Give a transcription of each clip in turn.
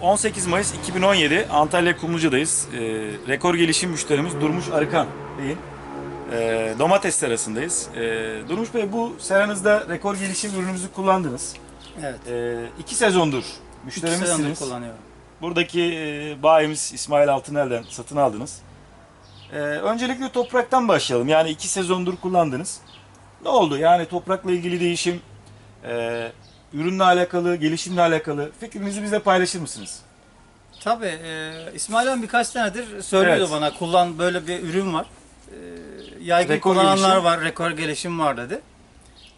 18 Mayıs 2017 Antalya Kumluca'dayız. Ee, rekor gelişim müşterimiz Durmuş Arıkan Bey'in e, domates serasındayız. Ee, Durmuş Bey bu seranızda rekor gelişim ürünümüzü kullandınız. Evet. Ee, iki sezondur İki senedir müşterimizsiniz. kullanıyorum. Buradaki e, bayimiz İsmail Altınel'den satın aldınız. Ee, öncelikle topraktan başlayalım. Yani iki sezondur kullandınız. Ne oldu? Yani toprakla ilgili değişim, e, ürünle alakalı, gelişimle alakalı fikrinizi bizle paylaşır mısınız? Tabii e, İsmail Han birkaç senedir söylüyordu Evet. bana kullan böyle bir ürün var. E, yaygın Rekor kullananlar gelişim. var, rekor gelişim var dedi.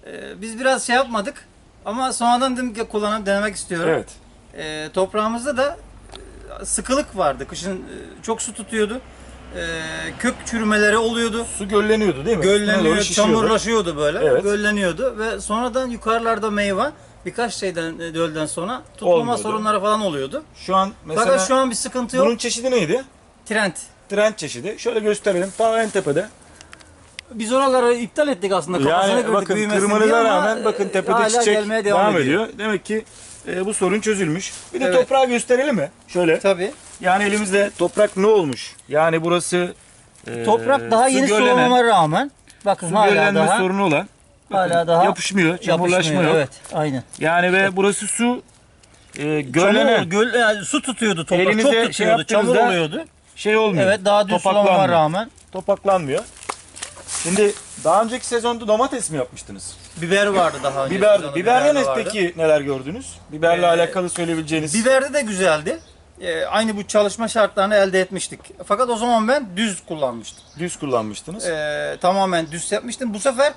E, biz biraz şey yapmadık ama sonradan dedim ki kullanıp denemek istiyorum. Evet. E, toprağımızda da e, sıkılık vardı. Kışın e, çok su tutuyordu. E, kök çürümeleri oluyordu. Su gölleniyordu değil mi? Gölleniyor, çamurlaşıyordu böyle. Evet. Gölleniyordu ve sonradan yukarılarda meyve birkaç şeyden e, dölden sonra tutmama Olmuyordu. sorunları falan oluyordu. Şu an mesela Fakat şu an bir sıkıntı yok. bunun çeşidi neydi? Trend. Trend çeşidi. Şöyle gösterelim. Tam en tepede. Biz oraları iptal ettik aslında. Kafasına Yani gördük bakın ama, rağmen bakın e, tepede çiçek gelmeye devam, ediyor. Demek ki e, bu sorun çözülmüş. Bir de Evet. toprağı gösterelim mi? Şöyle. Tabii. Yani elimizde toprak ne olmuş? Yani burası e, Toprak daha su yeni göllenen, sulamama rağmen bakın su hala göllenme daha sorunu olan. bakın, hala daha yapışmıyor, çamurlaşma yapışmıyor. yok. Evet, aynen. Yani ve burası su e, Çamur, göl, yani su tutuyordu toprak. Elinize çok şey tutuyordu. çamur yaptığınızda- oluyordu. şey olmuyor. Evet, daha düz sulamama topaklanmıyor. rağmen Topaklanmıyor. Şimdi daha önceki sezonda domates mi yapmıştınız? biber vardı daha önce. Biber, sezonda biberle ne vardı. peki neler gördünüz? Biberle Ee, alakalı söyleyebileceğiniz. Biberde de güzeldi. Ee, aynı bu çalışma şartlarını elde etmiştik. Fakat o zaman ben düz kullanmıştım. Düz kullanmıştınız. Ee, tamamen düz yapmıştım. Bu sefer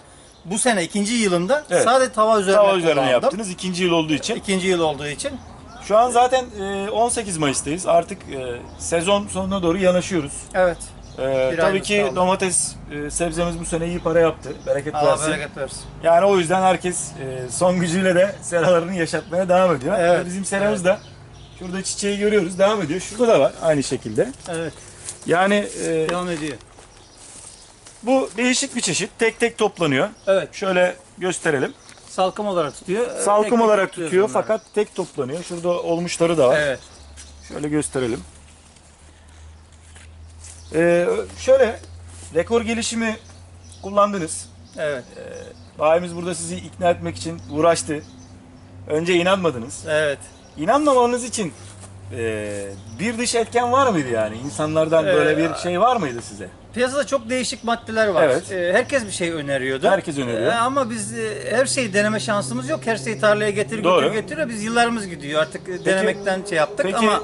bu sene ikinci yılımda Evet. sadece tava üzerine Tava üzerine kullandım. yaptınız ikinci yıl olduğu için. İkinci yıl olduğu için. Şu an zaten e, 18 Mayıs'tayız. Artık e, sezon sonuna doğru yanaşıyoruz. Evet. E, Bir tabii ki kaldı. domates e, sebzemiz bu sene iyi para yaptı. Bereket Allah versin. bereket versin. Yani o yüzden herkes e, son gücüyle de seralarını yaşatmaya devam ediyor. Evet. Ve Bizim seramız da şurada çiçeği görüyoruz devam ediyor. Şurada da var aynı şekilde. Evet. Yani e, Devam ediyor. bu değişik bir çeşit. Tek tek toplanıyor. Evet. Şöyle gösterelim. Salkım olarak tutuyor. Ee, Salkım tek tek olarak tutuyoruz tutuyor bunları. fakat tek toplanıyor. Şurada olmuşları da var. Evet. Şöyle gösterelim. Ee, şöyle rekor gelişimi kullandınız. Evet. Bayimiz burada sizi ikna etmek için uğraştı. Önce inanmadınız. Evet. İnanmamanız için e, bir dış etken var mıydı yani? İnsanlardan Ee, böyle bir şey var mıydı size? Piyasada çok değişik maddeler var. Evet. Ee, herkes bir şey öneriyordu. Herkes öneriyor. Ee, ama biz e, her şeyi deneme şansımız yok. Her şeyi tarlaya getir Doğru. götür getiriyor. Biz yıllarımız gidiyor. Artık e, denemekten şey yaptık peki- ama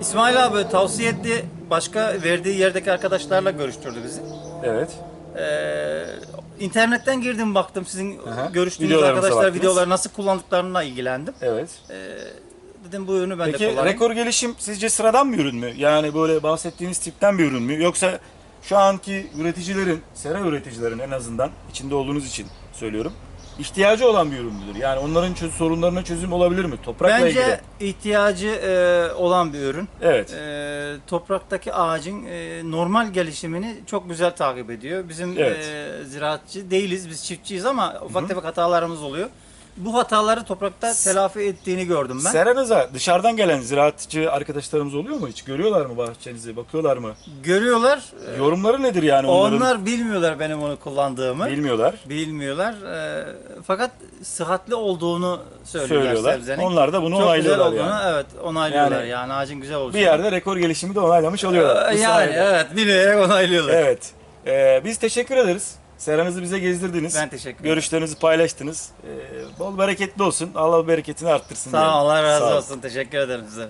İsmail abi tavsiye etti. Başka verdiği yerdeki arkadaşlarla görüştürdü bizi. Evet. Ee, internetten girdim baktım sizin Aha. görüştüğünüz Videolarımıza arkadaşlar baktınız. videoları nasıl kullandıklarına ilgilendim. Evet. Dedim bu ürünü ben de Peki kullanayım. rekor gelişim sizce sıradan bir ürün mü? Yani böyle bahsettiğiniz tipten bir ürün mü? Yoksa şu anki üreticilerin, sera üreticilerin en azından içinde olduğunuz için söylüyorum. ihtiyacı olan bir ürün müdür? Yani onların çöz- sorunlarına çözüm olabilir mi? Toprakla Bence ilgili. ihtiyacı e, olan bir ürün. Evet. E, topraktaki ağacın e, normal gelişimini çok güzel takip ediyor. Bizim Evet. e, ziraatçı değiliz, biz çiftçiyiz ama ufak tefek hatalarımız oluyor. Bu hataları toprakta telafi ettiğini gördüm ben. Seranıza dışarıdan gelen ziraatçı arkadaşlarımız oluyor mu hiç? Görüyorlar mı bahçenizi? Bakıyorlar mı? Görüyorlar. Yorumları nedir yani onların? Onlar bilmiyorlar benim onu kullandığımı. bilmiyorlar. Bilmiyorlar. E, fakat sıhhatli olduğunu söylüyorlar, Söylüyorlar. sebzenin. Onlar da bunu Çok güzel onaylıyorlar olduğunu yani. evet onaylıyorlar Yani yani, ağacın güzel olduğunu. Bir yerde rekor gelişimi de onaylamış oluyorlar. Bu Ee, yani sayede. evet bilerek onaylıyorlar. Evet. Ee, biz teşekkür ederiz. Seranızı bize gezdirdiniz. Ben teşekkür ederim. Görüşlerinizi paylaştınız. Ee, bol bereketli olsun. Allah bereketini arttırsın. Sağ diyelim. ol Allah razı Sağ ol. olsun. Teşekkür ederim size.